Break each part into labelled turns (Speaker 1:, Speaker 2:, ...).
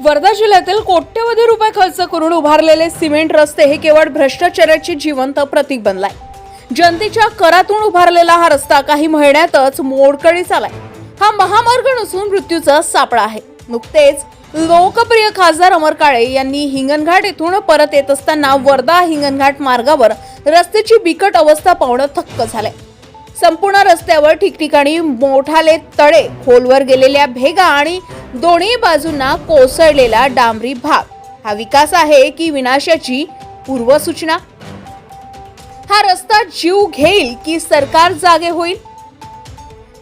Speaker 1: वर्धा जिल्ह्यातील कोट्यवधी रुपये खर्च करून उभारलेले सिमेंट रस्ते हे केवळ भ्रष्टाचाराची जिवंत प्रतीक बनलाय. जनतेच्या करातून उभारलेला हा रस्ता काही महिन्यातच मोडकळीस आलाय हा महामार्ग नसून मृत्यूचा सापळा आहे. नुकतेच लोकप्रिय खासदार अमर काळे यांनी हिंगणघाट येथून परत येत असताना वर्धा हिंगणघाट मार्गावर रस्त्याची बिकट अवस्था पाहणं थक्क झालंय. संपूर्ण रस्त्यावर ठिकठिकाणी मोठाले तळे खोलवर गेलेल्या भेगा आणि दोन्ही बाजूंना कोसळलेला डांबरी भाग. हा विकास आहे की विनाशाची पूर्वसूचना? हा रस्ता जीव घेईल की सरकार जागे होईल?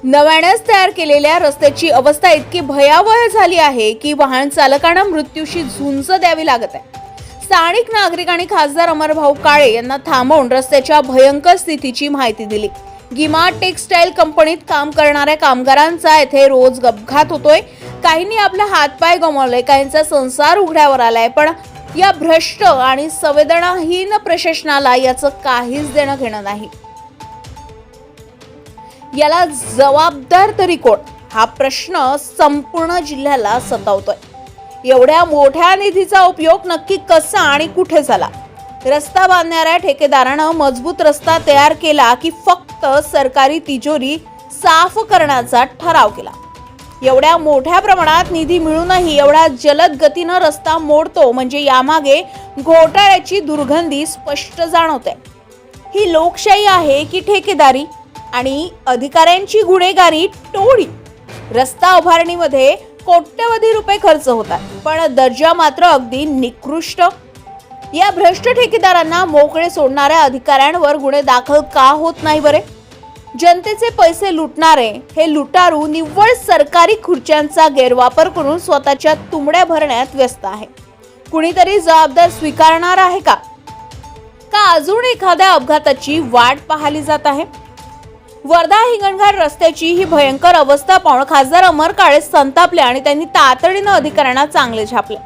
Speaker 1: नव्यानेच तयार केलेल्या रस्त्याची अवस्था इतकी भयावह झाली आहे की वाहन चालकांना मृत्यूशी झुंज द्यावी लागत आहे. स्थानिक नागरिक आणि खासदार अमरभाऊ काळे यांना थांबवून रस्त्याच्या भयंकर स्थितीची माहिती दिली. गिमा टेक्सटाईल कंपनीत काम करणाऱ्या कामगारांचा येथे रोज अपघात होतोय. काहींनी आपला हातपाय गमावले काहींचा संसार उघड्यावर आलाय पण या भ्रष्ट आणि संवेदनाहीन प्रशासनाला याचं काहीच देणं घेणं नाही. याला जबाबदार तरी कोण? हा प्रश्न संपूर्ण जिल्ह्याला सतावतोय. एवढ्या मोठ्या निधीचा उपयोग नक्की कसा आणि कुठे झाला? रस्ता बांधणाऱ्या ठेकेदारानं मजबूत रस्ता तयार केला की फक्त सरकारी तिजोरी साफ करण्याचा ठराव केला. एवढ्या मोठ्या प्रमाणात निधी मिळूनही एवढ्या जलद गतीनं रस्ता मोडतो म्हणजे यामागे घोटाळ्याची दुर्गंधी स्पष्ट जाणवते. ही लोकशाही आहे की ठेकेदारी? आणि अधिकाऱ्यांची गुन्हेगारी टोळी? रस्ता उभारणीमध्ये कोट्यवधी रुपये खर्च होतात पण दर्जा मात्र अगदी निकृष्ट या भ्रष्ट ठेकेदारांना मोकळे सोडणाऱ्या अधिकाऱ्यांवर गुन्हे दाखल का होत नाही बरे? जनतेचे पैसे लुटणारे हे लुटारू निव्वळ सरकारी खुर्च्यांचा गैरवापर करून स्वतःच्या तुंबड्या भरण्यात व्यस्त आहे. कुणीतरी जबाबदार स्वीकारणार आहे का? का अजून एखाद्या अपघाताची वाट पाहिली जात आहे? वर्धा हिंगणघाट रस्त्याची ही भयंकर अवस्था पाहून खासदार अमर काळे संतापले आणि त्यांनी तातडीनं अधिकाऱ्यांना चांगले छापले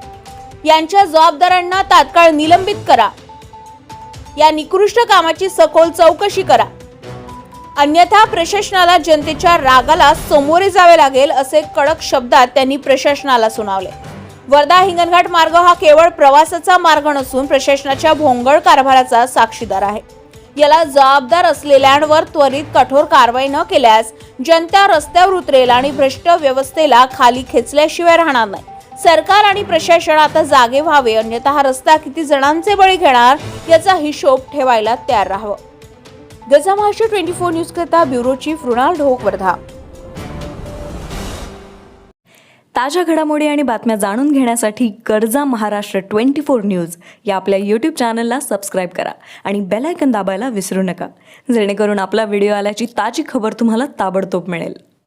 Speaker 1: यांच्या जबाबदारांना तात्काळ निलंबित करा. या निकृष्ट कामाची सखोल चौकशी करा. अन्यथा प्रशासनाला जनतेच्या रागाला सामोरे जावे लागेल असे कडक शब्दात त्यांनी प्रशासनाला सुनावले. वर्धा हिंगणघाट मार्ग हा केवळ प्रवासाचा मार्ग नसून प्रशासनाच्या भोंगळ कारभाराचा साक्षीदार आहे. याला जबाबदार असलेल्यांवर त्वरित कठोर कारवाई न केल्यास जनता रस्त्यावर उतरेल आणि भ्रष्ट व्यवस्थेला खाली खेचल्याशिवाय राहणार नाही. सरकार आणि प्रशासन आता जागे व्हावे अन्यथा हा रस्ता किती जणांचे बळी घेणार याचा हिशोब ठेवायला तयार राहावं. गजा महाराष्ट्र ट्वेंटी फोर न्यूज करता ब्युरो चीफ रुणाल ढोक वर्धा.
Speaker 2: ताज्या घडामोडी आणि बातम्या जाणून घेण्यासाठी गरजा महाराष्ट्र ट्वेंटी फोर न्यूज या आपल्या यूट्यूब चॅनलला सबस्क्राईब करा आणि बेल आयकन दाबायला विसरू नका. जेणेकरून आपला व्हिडिओ आल्याची ताजी खबर तुम्हाला ताबडतोब मिळेल.